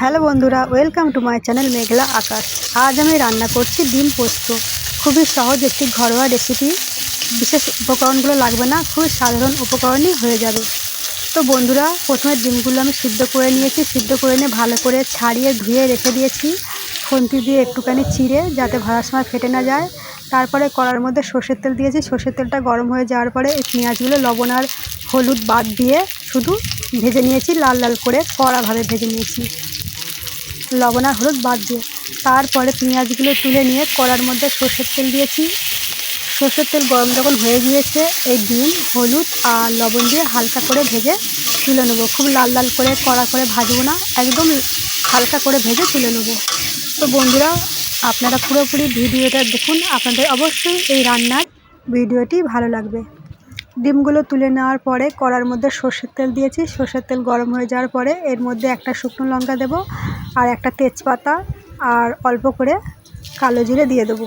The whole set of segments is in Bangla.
হ্যালো বন্ধুরা welcome to my channel Meghla Akash. আজ আমি রান্না করছি ডিম পোস্ত। খুবই সহজ একটি ঘরোয়া রেসিপি বিশেষ উপকরণগুলো লাগবে না, খুবই সাধারণ উপকরণই হয়ে যাবে। তো বন্ধুরা, প্রথমে ডিমগুলো আমি সিদ্ধ করে নিয়েছি। সিদ্ধ করে নিয়ে ভালো করে ছাড়িয়ে ধুয়ে রেখে দিয়েছি। খুন্তি দিয়ে একটুখানি চিড়ে, যাতে ভাজার সময় ফেটে না যায়। তারপরে কড়ার মধ্যে সর্ষের তেল দিয়েছি। সর্ষের তেলটা গরম হয়ে যাওয়ার পরে এই পেঁয়াজগুলো, লবণ আর হলুদ বাদ দিয়ে শুধু ভেজে নিয়েছি, লাল লাল করে কড়াভাবে ভেজে নিয়েছি। লবণ আর হলুদ বাদ দিয়ে। তারপরে পেঁয়াজগুলো তুলে নিয়ে কড়ার মধ্যে সর্ষের তেল দিয়েছি। সর্ষের তেল গরম যখন হয়ে গিয়েছে, এই ডিম, হলুদ আর লবণ দিয়ে হালকা করে ভেজে তুলে নেব। খুব লাল লাল করে, কড়া করে ভাজবো না, একদম হালকা করে ভেজে তুলে নেব। তো বন্ধুরা, আপনারা পুরোপুরি ভিডিওটা দেখুন। আপনাদের অবশ্যই এই রান্নার ভিডিওটি ভালো লাগবে। ডিমগুলো তুলে নেওয়ার পরে কড়ার মধ্যে সর্ষের তেল দিয়েছি। সর্ষের তেল গরম হয়ে যাওয়ার পরে এর মধ্যে একটা শুকনো লঙ্কা দেব আর একটা তেজপাতা আর অল্প করে কালো জিরে দিয়ে দেবো।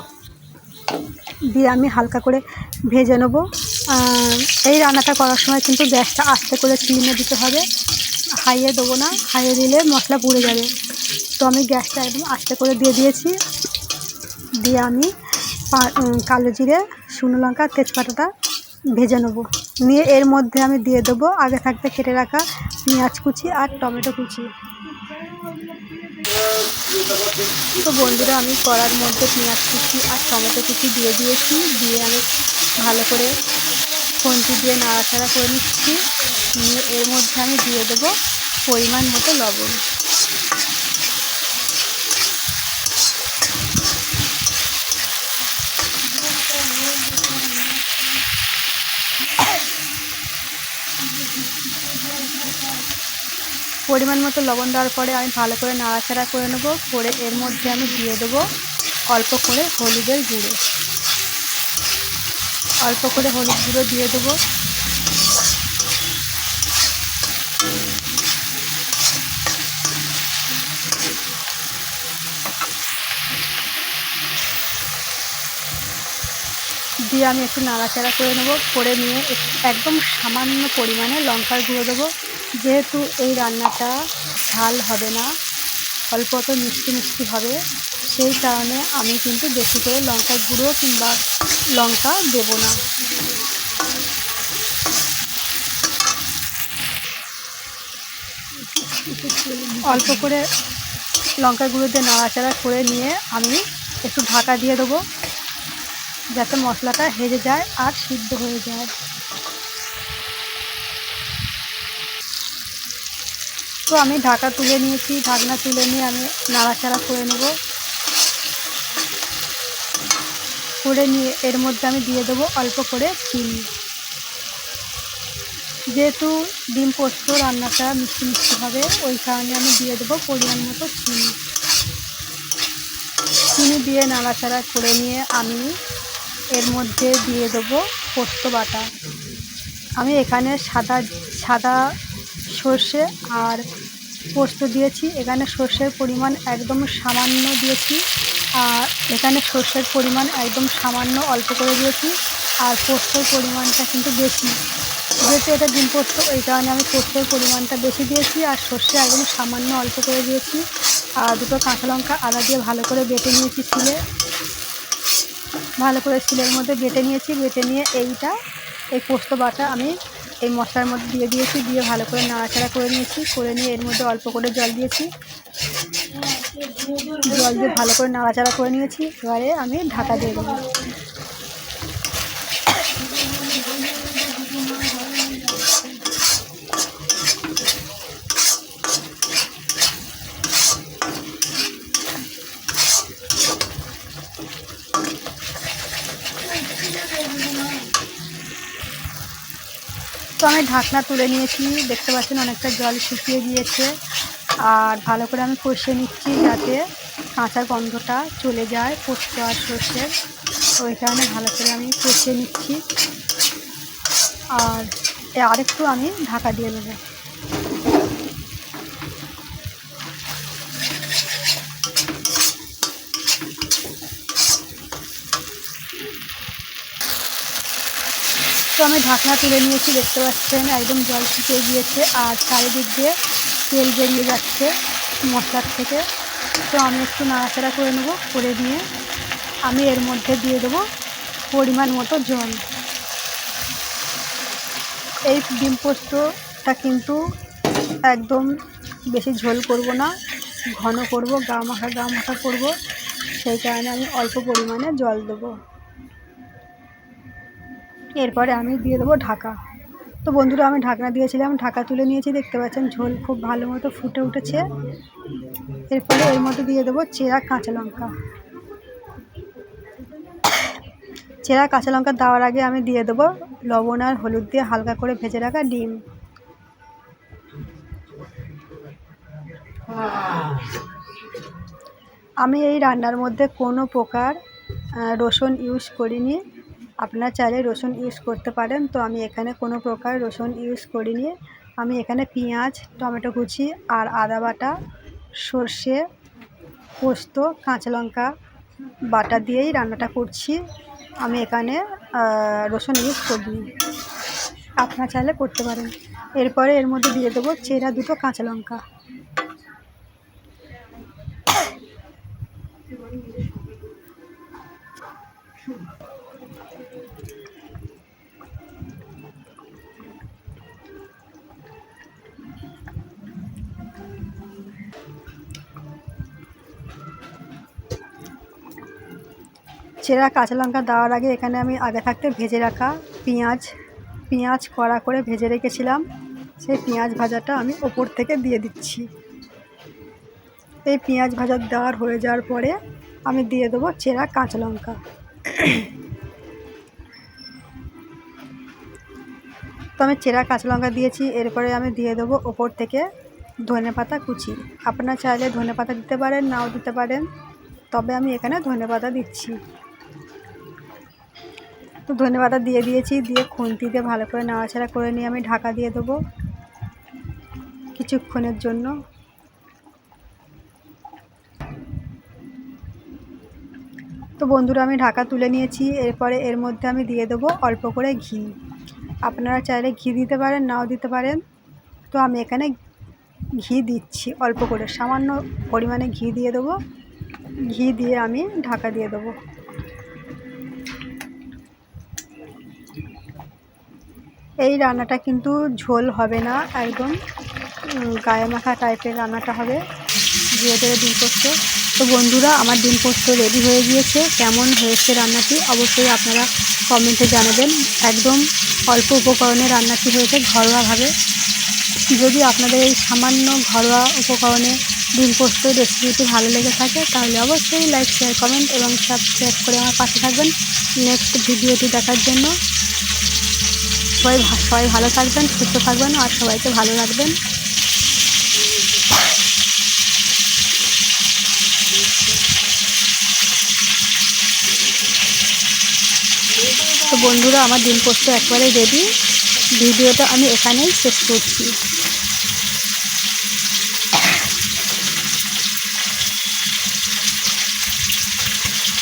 দিয়ে আমি হালকা করে ভেজে নেব। এই রান্নাটা করার সময় কিন্তু গ্যাসটা আস্তে করে চিনে দিতে হবে। হাইয়ে দেবো না, হাইয়ে দিলে মশলা পুড়ে যাবে। তো আমি গ্যাসটা একদম আস্তে করে দিয়ে দিয়েছি। দিয়ে আমি কালো জিরে, শুকনো লঙ্কা, তেজপাতাটা ভেজে নেব। নিয়ে এর মধ্যে আমি দিয়ে দেবো আগে থাকতে কেটে রাখা পেঁয়াজ কুচি আর টমেটো কুচি। তো বন্ধুরা, আমি কড়ার মধ্যে পেঁয়াজ কুচি আর টমেটো কুচি দিয়ে দিয়েছি। দিয়ে আমি ভালো করে খুন্তি দিয়ে নাড়াচাড়া করে নিচ্ছি। নিয়ে এর মধ্যে আমি দিয়ে দেবো পরিমাণ মতো লবণ। পরিমাণ মতো লবণ দেওয়ার পরে আমি ভালো করে নাড়াচাড়া করে নেব। করে এর মধ্যে আমি দিয়ে দেবো অল্প করে হলুদের গুঁড়ো। অল্প করে হলুদ গুঁড়ো দিয়ে দেবো। দিয়ে আমি একটু নাড়াচাড়া করে নেব। করে নিয়ে একদম সামান্য পরিমাণে লঙ্কার গুঁড়ো দেবো। যেহেতু এই রান্নাটা ঝাল হবে না, অল্প অল্প মিষ্টি মিষ্টি হবে, সেই কারণে আমি কিন্তু বেশি করে লঙ্কার গুঁড়ো কিংবা লঙ্কা দেবো না। অল্প করে লঙ্কার গুঁড়ো দিয়ে নাড়াচাড়া করে নিয়ে আমি একটু ঢাকা দিয়ে দেবো, যাতে মশলাটা হেজে যায় আর সিদ্ধ হয়ে যায়। তো আমি ঢাকা তুলে নিয়েছি, ঢাকনা তুলে নিয়ে আমি নাড়াচাড়া করে নেব। করে নিয়ে এর মধ্যে আমি দিয়ে দেবো অল্প করে চিনি যেহেতু ডিম পোস্ত রান্নাটা মিষ্টি মিষ্টি হবে, ওই কারণে আমি দিয়ে দেবো পরিমাণ মতো চিনি। চিনি দিয়ে নাড়াচাড়া করে নিয়ে আমি এর মধ্যে দিয়ে দেবো পোস্ত বাটা। আমি এখানে সাদা সাদা সর্ষে আর পোস্ত দিয়েছি। এখানে সর্ষের পরিমাণ একদম সামান্য দিয়েছি। আর এখানে সর্ষের পরিমাণ একদম সামান্য অল্প করে দিয়েছি। আর পোস্তর পরিমাণটা কিন্তু বেশি। যেহেতু এটা ডিম পোস্ত ওই কারণে আমি পোস্তর পরিমাণটা বেশি দিয়েছি আর সর্ষে একদম সামান্য অল্প করে দিয়েছি। আর দুটো কাঁচা লঙ্কা আদা দিয়ে ভালো করে বেটে নিয়েছি শিলে। ভালো করে শিলের মধ্যে বেটে নিয়েছি। বেটে নিয়ে এইটা, এই পোস্ত বাটা আমি এই মশলার মধ্যে দিয়ে দিয়েছি, দিয়ে ভালো করে নাড়াচাড়া করে নিয়েছি, করে নিয়ে এর মধ্যে অল্প করে জল দিয়েছি। জল দিয়ে ভালো করে নাড়াচাড়া করে নিয়েছি, এবারে আমি ঢাকা দিয়ে দেবো। তো আমি ঢাকনা তুলে নিয়েছি। দেখতে পাচ্ছেন অনেকটা জল শুকিয়ে গিয়েছে। আর ভালো করে আমি কষিয়ে নিচ্ছি যাতে কাঁচা গন্ধটা চলে যায় পোস্ত আর সর্ষের ওই কারণে ভালো করে আমি কষিয়ে নিচ্ছি। আর আরেকটু আমি ঢাকা দিয়ে দেবো। তো আমি ঢাকনা তুলে নিয়েছি, দেখতে পাচ্ছেন, একদম জল শুকিয়ে গিয়েছে আর চারিদিক দিয়ে তেল বেরিয়ে যাচ্ছে মশলার থেকে। তো আমি একটু নাড়াচাড়া করে নেব, করে নিয়ে আমি এর মধ্যে দিয়ে দেবো পরিমাণ মতো জল। এই ডিম পোস্তটা কিন্তু একদম বেশি ঝোল করব না, ঘন করব, গা মাখা গা মাখা করব, সেই কারণে আমি অল্প পরিমাণে জল দেবো। এরপরে আমি দিয়ে দেবো ঢাকা। তো বন্ধুরা, আমি ঢাকনা দিয়েছিলাম, ঢাকা তুলে নিয়েছি, দেখতে পাচ্ছেন ঝোল খুব ভালো মতো ফুটে উঠেছে। এরপরে এর মধ্যে দিয়ে দেবো চেরা কাঁচা লঙ্কা। চেরা কাঁচা লঙ্কা দেওয়ার আগে আমি দিয়ে দেবো লবণ আর হলুদ দিয়ে হালকা করে ভেজে রাখা ডিম। আমি এই রান্নার মধ্যে কোনো প্রকার রসুন ইউজ করিনি। আপনারা চাইলে রসুন ইউজ করতে পারেন। তো আমি এখানে কোনো প্রকার রসুন ইউজ করিনি। আমি এখানে পেঁয়াজ, টমেটো কুচি আর আদা বাটা, সর্ষে, পোস্ত, কাঁচা লঙ্কা বাটা দিয়েই রান্নাটা করছি। আমি এখানে রসুন ইউজ করিনি। আপনারা চাইলে করতে পারেন। এরপরে এর মধ্যে দিয়ে দেবো চেরা দুটো কাঁচা লঙ্কা। চেরা কাঁচা লঙ্কা দেওয়ার আগে এখানে আমি আগে থাকতে ভেজে রাখা পেঁয়াজ পেঁয়াজ কড়া করে ভেজে রেখেছিলাম। সেই পেঁয়াজ ভাজাটা আমি ওপর থেকে দিয়ে দিচ্ছি। এই পেঁয়াজ ভাজা দেওয়ার হয়ে যাওয়ার পরে আমি দিয়ে দেবো চেরা কাঁচা লঙ্কা। তো আমি চেরা কাঁচা লঙ্কা দিয়েছি, এরপরে আমি দিয়ে দেবো ওপর থেকে ধনে পাতা কুচি। আপনারা চাইলে ধনে পাতা দিতে পারেন, নাও দিতে পারেন, তবে আমি এখানে ধনে পাতা দিচ্ছি। তো ধনে পাতা দিয়ে দিয়েছি, দিয়ে খুন্তি দিয়ে ভালো করে নাড়াচাড়া করে নিয়ে আমি ঢাকা দিয়ে দেবো কিছুক্ষণের জন্য। তো বন্ধুরা, আমি ঢাকা তুলে নিয়েছি, এরপরে এর মধ্যে আমি দিয়ে দেবো অল্প করে ঘি। আপনারা চাইলে ঘি দিতে পারেন, নাও দিতে পারেন। তো আমি এখানে ঘি দিচ্ছি, অল্প করে, সামান্য পরিমাণে ঘি দিয়ে দেবো। ঘি দিয়ে আমি ঢাকা দিয়ে দেবো। এই রান্নাটা কিন্তু ঝোল হবে না, একদম গায়ে মাখা টাইপের রান্নাটা হবে। যেহেতু ডিম পোস্ত। তো বন্ধুরা, আমার ডিম পোস্ত রেডি হয়ে গিয়েছে। কেমন হয়েছে রান্নাটি অবশ্যই আপনারা কমেন্টে জানাবেন। একদম অল্প উপকরণে রান্নাটি হয়েছে ঘরোয়াভাবে। যদি আপনাদের এই সামান্য ঘরোয়া উপকরণে ডিম পোস্ত রেসিপিটি ভালো লেগে থাকে, তাহলে অবশ্যই লাইক শেয়ার কমেন্ট এবং সাবস্ক্রাইব করে আমার পাশে থাকবেন। নেক্সট ভিডিওটি দেখার জন্য সবাই সবাই ভালো থাকবেন, সুস্থ থাকবেন আর সবাইকে ভালো রাখবেন। তো বন্ধুরা, আমার দিন পোস্ত একবারে রেডি ভিডিওটা আমি এখানেই শেষ করছি।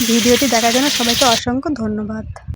ভিডিওটি দেখার জন্য সবাইকে অসংখ্য ধন্যবাদ।